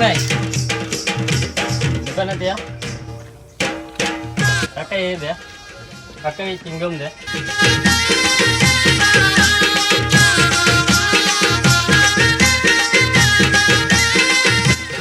नाही दुकानात या काका हे द्या काका हे चिंगम द्या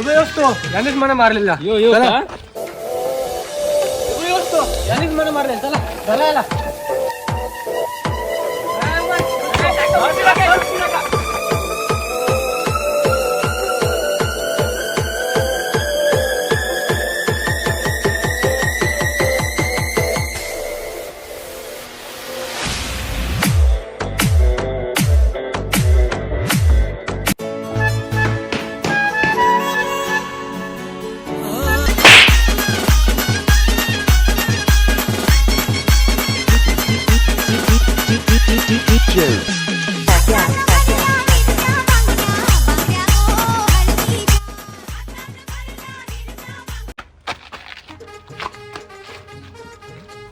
उभे असतो यानेच मला मारलेला यो यो चला. का उभे असतो यानेच मला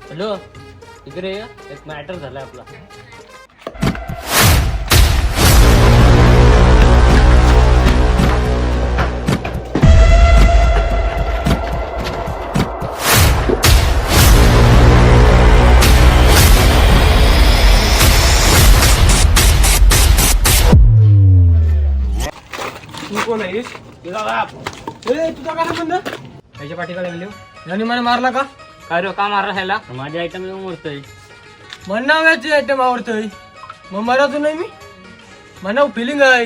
हॅलो इकडे ये. एक मॅटर झालाय आपला. तू कोण आहेस? तुझा बाप. ए तुझा काय संबंध? त्याच्या पाठीकडे गेलो याने मला मारला का? काय रो का मारा ह्याला? माझ्या आयटम येऊन मोडतोय म्हणाव्याची आयटम आवडतोय. मग मरायचो नाही मी? म्हणाव फिलिंग आहे.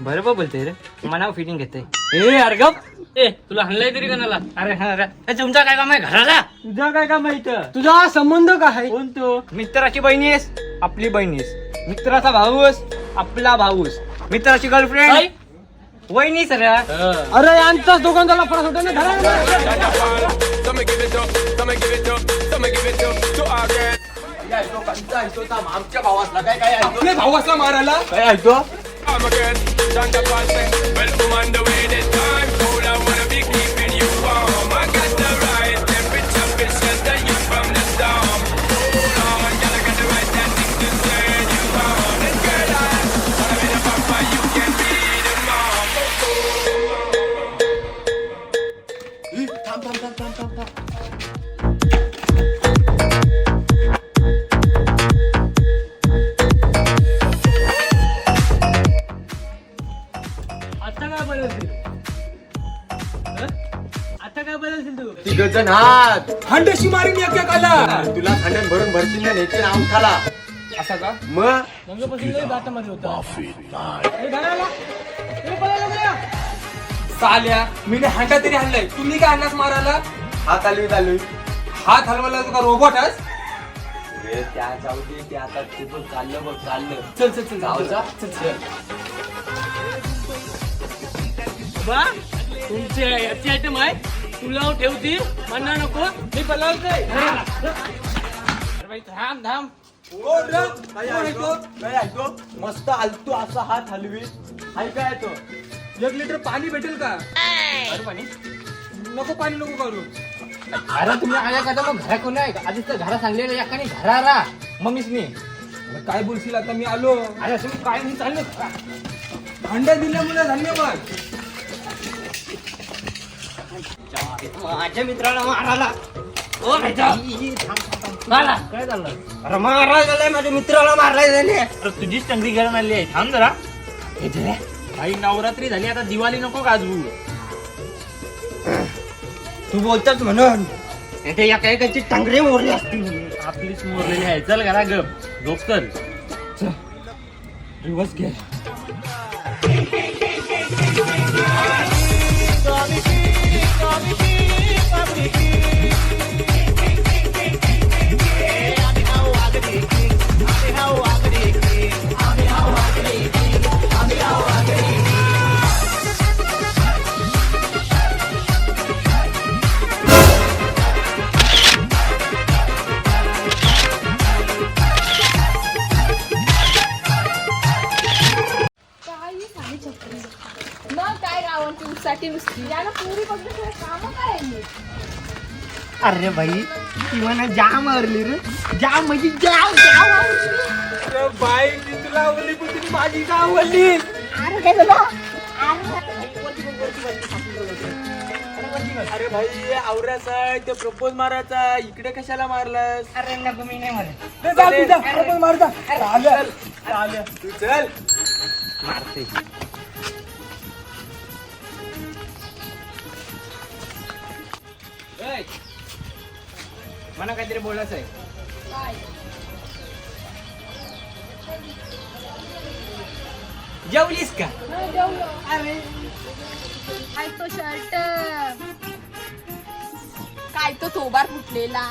बरोबर बोलते रे. मनाव फिटिंग घेते ए अरे गप. ए तुला हल्लाय तरी कोणाला? अरे हा ए, तुमचा काय काम आहे? घराला? तुझा काय काम आहे इथं? तुझा हा संबंध काय आहे? कोण तू? मित्राची बहिणी आहेस? आपली बहिणी आहेस. मित्राचा भाऊस आपला भाऊस मित्राची गर्लफ्रेंड वहिनी सर अरे यांचाच दोघांचा लफडा होता ना घराला some give it up, some give it up to our girls. आपल्या भावाचा मारायला I'm a girl, Santa Claus say, welcome on the way this time. आता काय बदलशील तू? तिघजण हात हंडशी मारीन एक एकाला तुला खंडन भरून भरतील ना नेते नाव खाला असा का? मग? मगापासून लय दातामध्ये होता. ए, घराला. ए, पळायला गेला. साल्या मीने हांडा तरी हाणलाय. तुम्ही काय आणलास मारायला? हात आली चालू हात हलवायला तू का रोबोटच त्या जाऊ दे ते आता तुझं चाललं बघ चाललं. चल चल चल. जाऊ जा. चल चल. बा? तुमची याची आयटम आहे. तुला ठेवती म्हणणार नको. मी पळावतोय थांब थांब. मस्त आलतो असा हात हलवी हाय काय तो? एक लिटर पाणी भेटेल का? पाणी नको पाणी नको करू. अरे तुम्ही आल्या का मग घरा कोण आहे? आधीच तर घरा सांगलेलं या कानी घरा रा. मम्मीच मी अरे काय बोलशील आता? मी आलो. अरे तुम्ही काय नाही चाललं. हांडा दिल्यामुळे धन्यवाद. माझ्या मित्राला मारायला. ओ मारा. काय झालं अरे मारायला झालंय माझ्या मित्राला मारलाय त्याने. अरे तुझीच चांगली गरम आली आहे. थांब जरा. हे नवरात्री झाली. आता दिवाळी नको गाजवू तू बोलतच म्हणून. ते या काही काही टांगरे मोरले असतील आपलीच मोरलेली आहे. चल घरा गप. झोप चल. रिवर्स घे अरे भाई ती म्हणा जाम मारली रे. जाम म्हणजे जाम जाम बाई मी तुला आवडली पण तुम्ही माझी का आवडली अरे काय झालं? अरे वरती बघ, वरती, वरती. अरे भाई आहे ते प्रपोज मारायचा. इकडे कशाला मारलास? अरे नको मी नाही म्हणत चल, चल, चल. तू चल. मारते. मला काहीतरी बोलायचं आहे. जेवलीस का? जेवलो. काय तो शर्ट. काय तो थोबार फुटलेला?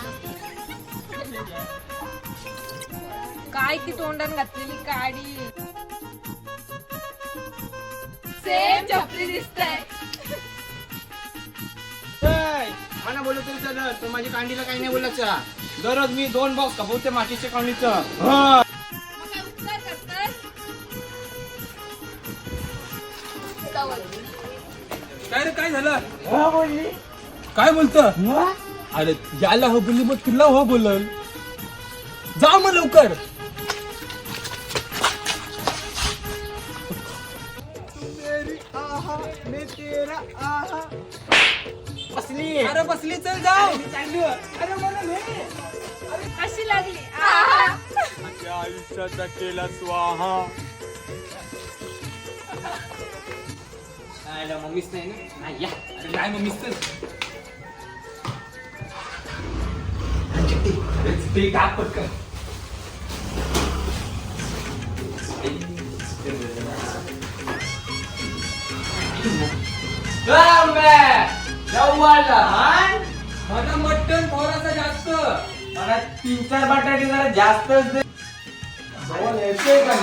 काय ती तोंडात घातलेली काडी? सेम चपली दिसतंय. मला बोलत तरी चालेल तू माझ्या कांडीला काही नाही बोलायचं दररोज मी दोन बॉक्स कपवते मातीच्या कांडीचं. मग काय उपकार करताय चवल. काय रे. काय झालं काय बोलत अरे याला हो बोलली मग तुला हो बोलल. जा मग लवकर. बसली. अरे बसली चल जाऊ. अरे मला नाही. कशी लागली? आहा. माझ्या आयुष्याचा केला स्वाहा. आयला मम्मीच नाही ना? नाही या. अरे नाही मग मिस्टर ते टाक पटकन. माझा मटन थोडासा जास्त. मला तीन चार बटाटे जरा जास्तच दे. जवळ येते का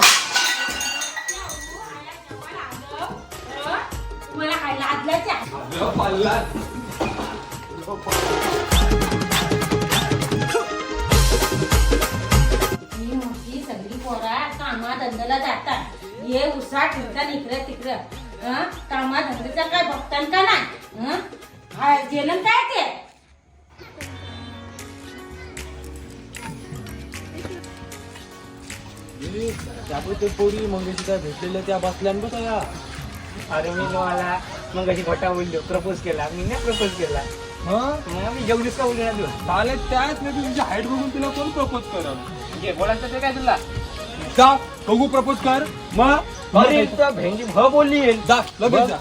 मला खायला आदल्याच्या अगं, पल्ला ही मोठी सगळी पोरा कामा धंद्याला जातात हे उसा ठेवता इकडं तिकडं. हं? कामा धंद्याचा काय बघतात का नाही? हं? हा, जेलण काय ते. त्यामुळे ते पोरी मंगेशी काय भेटलेल्या त्या बसल्या बघ या. अरे मी मला मग अशी खोटा बोललो प्रपोज केला. मी नाही प्रपोज केला. हं? मग मी जेवलीस का बोललो ना तू चालेल त्याच नाही तुझी हाईट बघून तुला कोण प्रपोज करल? म्हणजे बोलायचं ते काय तुला? जा बघू प्रपोज कर. मग अरे भेंडी भ बोलली जा लगेच जा.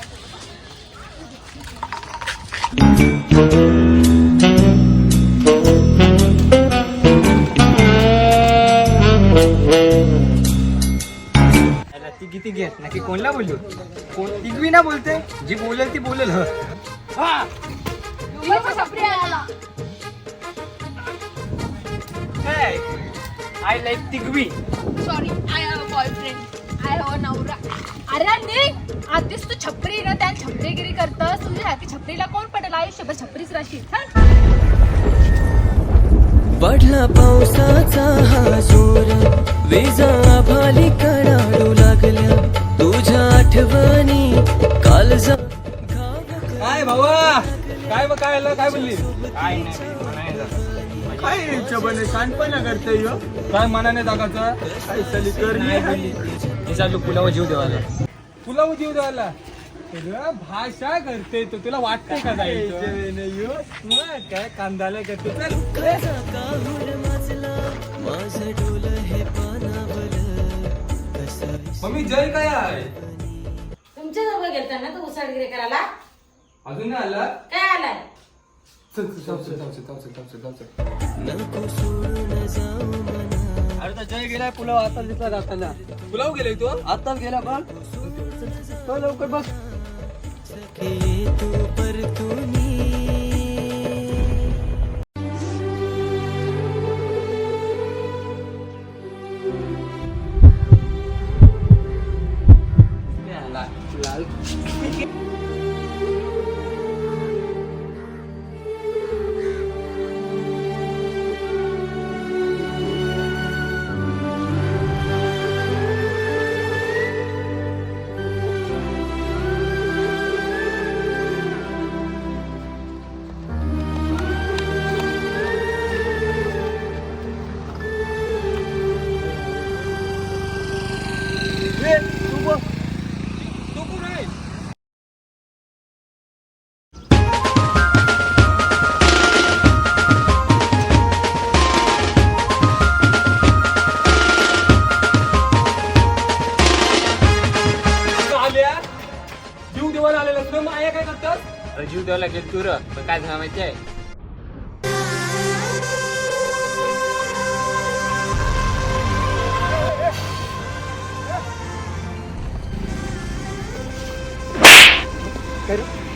ती किती घेत नक्की कोणला बोललो? कोण? तिघवी ना बोलते. जी बोलेल ती बोलेल. ह. युवाचा छपरी आला I like तिघवी sorry I have boyfriend I have नवरा. अरे निक आधीच तू छपरी ना त्या छपरीगिरी करतस. तुझ्यासारखी छपरीला कोण पटेल आयुष्यभर छपरीच राहशील. चल. वाढला पावसाचा विजा भाली कडाडू लागल्या तुझ्या आठवणी काल जा काय भावा? काय मग काय आलं? काय बोलली? काय नाही जात. काय हिशोबाने शानपणा करते ह्यो? काय मनाने जागाचं? काय चली कर नाही बोलली. मी चाललो पुलावर जीव देवाला. तुला जीव द्यायला अरे, भाषा करते तो. तुला वाटते का जायचं? काय? कांदाला करते. चल मम्मी जय काय आहे? तुमच्या जवळ गेलता ना तू उसाडगिरी करायला? अजून नाही आला काय आलाय? चल चल चल चल चल चल चल अरे जय गेलाय पुलाव आता दिसला जाताना. पुलाव गेलाय तो? आताच गेला बघ. चल लवकर बस जीव द्यायला गेल तू र पण काय झालं माहिती आहे?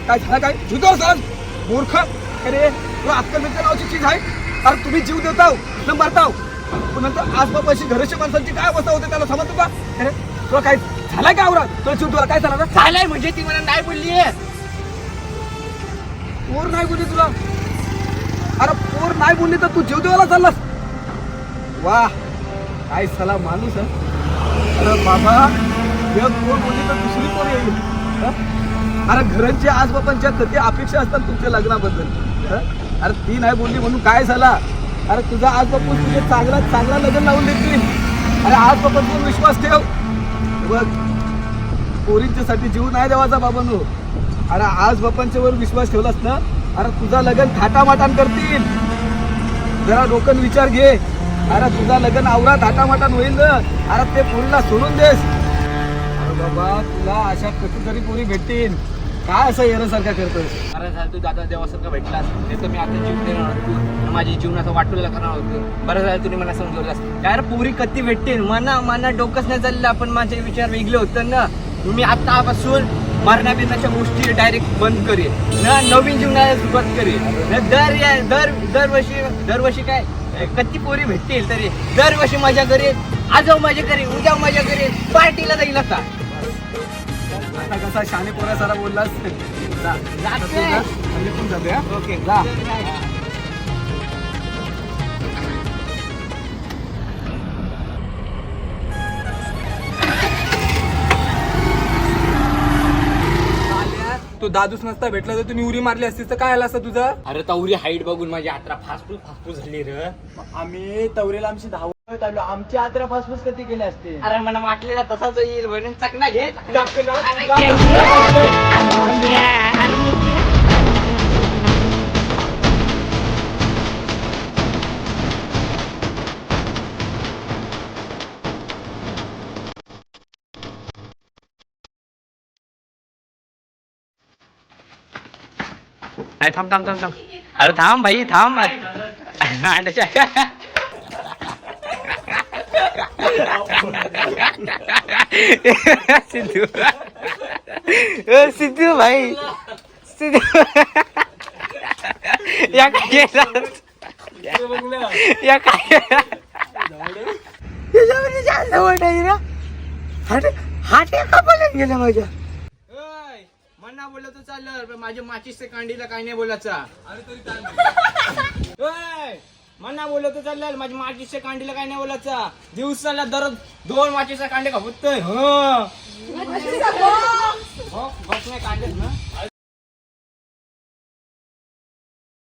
काय झालं काय? जुदो सर मूर्ख. अरे तुला अक्कल मित्र नावाची चीज आहे? अरे तुम्ही जीव देताव न मारताव पण नंतर आसपासची घरच्या माणसांची काय अवस्था होते त्याला समजतो का? अरे तुला काय झालाय का आवरा तुला जीव तुला काय झाला? झालंय म्हणजे ती मला नाही बोलली पोर नाही बोलली तुला? अरे पोर नाही बोलली तर तू जीव देवाला चाललास. वा काय सला माणूस अरे बाबा एक पोर बोलली तर दुसरी पोर येईल. हं? अरे घरांची आजबापांच्या कधी अपेक्षा असतात तुमच्या लग्नाबद्दल? हं? अरे ती नाही बोलली म्हणून काय झाला? अरे तुझा आज बापू तुझे चांगला चांगला लग्न लावून देतील. अरे आज बापांवर विश्वास ठेव. बघ पोरींच्यासाठी जीव नाही देवाचा बाबांनो. अरे आज बापांच्या वर विश्वास ठेवलास ना? अरे तुझा लग्न थाटामाटान करतील. जरा डोकन विचार घे. अरे तुझा लग्न आवरा थाटामाटान होईल ना? अरे ते पोरीला सोडून देस. अरे बाबा तुला अशा कधीतरी पोरी भेटतील. काय असं येण्यासारखा करतोस? अरे झालं तू दादा देवासारखा भेटलास. ते तर मी आता जीव देणार होतो. माझी माझ्या जीवनाचा वाटोला करणार होतो. बरं झालं तुम्ही मला समजवलास काय पोरी पुरी कधी भेटतील? मना मना डोकंच नाही चाललं. पण माझे विचार वेगळे होतं ना. मी आतापासून मरण्या बिरण्याच्या गोष्टी डायरेक्ट बंद करेन. ना नवीन जीवनाला सुरुवात करेन. ना दर या दर दरवर्षी दरवर्षी काय? कधी पोरी भेटतील तरी. दरवर्षी मजा करेन आज मजा करेन उद्या मजा करेन पार्टीला जाईल आता आता कसा शाने पोरा सारा बोललास? जा. जा. ओके जा. तू दादूस नसता भेटला तर तुम्ही उरी मारली असतीस तर काय आला असतं तुझं? अरे तवरी हाईट बघून माझी यात्रा फास्ट फास्ट झाली रे. आम्ही तवरेला आमची धावत आलो आमची यात्रा फासफूस कधी केली असते? अरे मला वाटलेला तसाच येईल म्हणून चकना घे. नाही थांब थांब थांब थांब अरे थांब भाई थांब अंड्याच्या सिद्धू सिद्धू भाई सिद्धू या काय या काय याच्यामध्ये जास्त मोठा हाट हाट एका बोलत गेला माझ्या तर चाललं पण माझ्या माचीसच्या कांडीला काय नाही बोलायचा. ओय, मना बोलत तर चाललं माझ्या माचीसच्या कांडीला काय नाही बोलायचा. दिवसाला दररोज दोन माचीचा कांडे खापतोय हो. बघ नाही कांडेच ना.